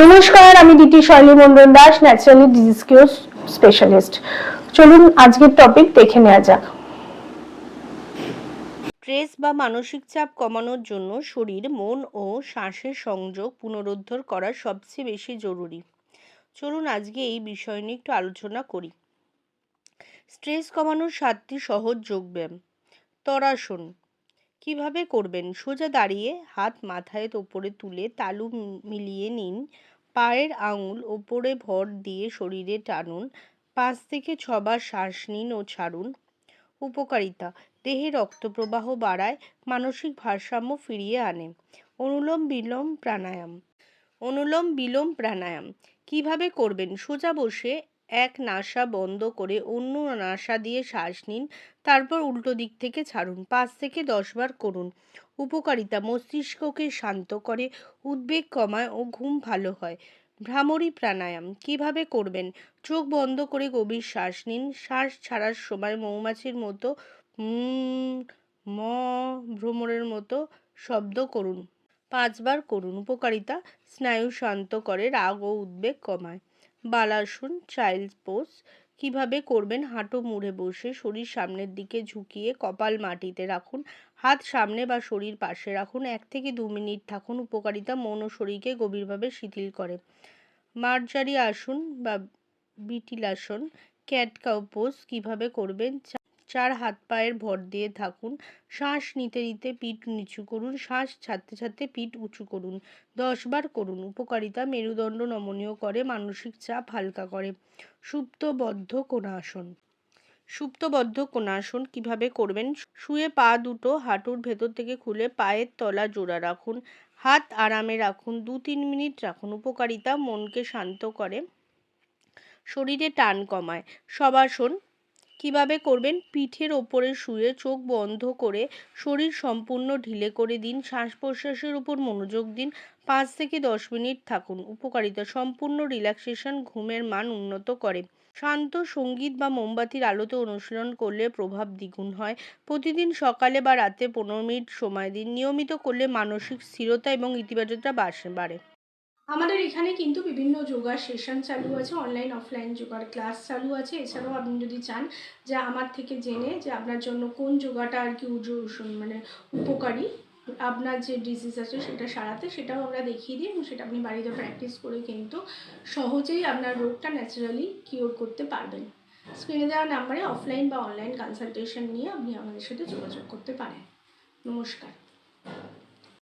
নমস্কার, আমি DT Shaili Mondal Das naturally disease cure specialist চলুন, আজকের টপিক দেখে নেওয়া যাক। স্ট্রেস বা মানসিক চাপ কমানোর জন্য শরীর, মন ও শ্বাসের সংযোগ পুনরুদ্ধার করা সবচেয়ে বেশি জরুরি। চলুন, আজকে এই বিষয় নিয়ে একটু আলোচনা করি। স্ট্রেস কমানোর সাতটি সহজ যোগব্যায়াম তরাসন কীভাবে করবেন? সোজা দাঁড়িয়ে হাত মাথায় ওপরে তুলে তালু মিলিয়ে নিন। পায়ের আঙুল ওপরে ভর দিয়ে শরীরে টানুন। পাঁচ থেকে ছবার শ্বাস নিন ও ছাড়ুন। উপকারিতা, দেহে রক্তপ্রবাহ বাড়ায়, মানসিক ভারসাম্য ফিরিয়ে আনে। অনুলোম বিলোম প্রাণায়াম। অনুলোম বিলোম প্রাণায়াম। কীভাবে করবেন? সোজা বসে এক নাসা বন্ধ করে অন্য নাসা দিয়ে শ্বাস নিন, তারপর উল্টো দিক থেকে ছাড়ুন, পাঁচ থেকে দশ বার করুন। উপকারিতা, মস্তিষ্ককে শান্ত করে, উদ্বেগ কমায় ও ঘুম ভালো হয়। ভ্রামরী প্রাণায়াম, কীভাবে করবেন? চোখ বন্ধ করে গভীর শ্বাস নিন, শ্বাস ছাড়ার সময় মৌমাছির মতো ম, ভ্রমরের মতো শব্দ করুন। পাঁচবার করুন। উপকারিতা, স্নায়ু শান্ত করে রাগ ও উদ্বেগ কমায়। বালাসন চাইল্ড পোজ কীভাবে করবেন? হাঁটু মুড়ে বসে শরীর সামনের দিকে ঝুঁকিয়ে কপাল মাটিতে রাখুন। হাত সামনে বা শরীর পাশে রাখুন। এক থেকে দু মিনিট থাকুন। উপকারিতা, মন ও শরীরকে গভীরভাবে শিথিল করে। মার্জারি আসন বা বিটিলাসন ক্যাটকাউ পোজ কীভাবে করবেন? চার হাত পায়ের ভর দিয়ে থাকুন শ্বাস নিতে নিতে পিঠ নিচু করুন। শ্বাস ছাড়তে ছাড়তে পিঠ উঁচু করুন। দশ বার করুন। উপকারিতা মেরুদণ্ড নমনীয় করে, মানসিক চাপ হালকা করে। সুপ্তবদ্ধ কোণাসন। সুপ্তবদ্ধ কোণাসন কীভাবে করবেন? শুয়ে পা দুটো হাঁটুর ভেতর থেকে খুলে পায়ের তলা জোড়া রাখুন। হাত আরামে রাখুন। দু তিন মিনিট রাখুন। উপকারিতা মনকে শান্ত করে। শরীরে টান কমায়। সবাসন কীভাবে করবেন? পিঠের ওপরে শুয়ে চোখ বন্ধ করে শরীর সম্পূর্ণ ঢিলে করে দিন। শ্বাস প্রশ্বাসের উপর মনোযোগ দিন। পাঁচ থেকে দশ মিনিট থাকুন। উপকারিতা, সম্পূর্ণ রিল্যাক্সেশন ঘুমের মান উন্নত করে। শান্ত সংগীত বা মোমবাতির আলোতে অনুশীলন করলে প্রভাব দ্বিগুণ হয়। প্রতিদিন সকালে বা রাতে পনেরো মিনিট সময় দিন। নিয়মিত করলে মানসিক স্থিরতা এবং ইতিবাচকতা বাড়ে। আমাদের এখানে কিন্তু বিভিন্ন যোগা সেশন চালু আছে অনলাইন অফলাইন যোগার ক্লাস চালু আছে। এছাড়াও আপনি যদি চান যে আমার থেকে জেনে যে আপনার জন্য কোন যোগাটা আর কি মানে উপকারী, আপনার যে ডিজিজ আছে সেটা সারাতে সেটাও আমরা দেখিয়ে দিই এবং সেটা আপনি বাড়িতে প্র্যাকটিস করে কিন্তু সহজেই আপনার রোগটা ন্যাচারালি কিওর করতে পারবেন। স্ক্রিনে দেওয়া নাম্বারে অফলাইন বা অনলাইন কনসালটেশন নিয়ে আপনি আমাদের সাথে যোগাযোগ করতে পারেন। নমস্কার।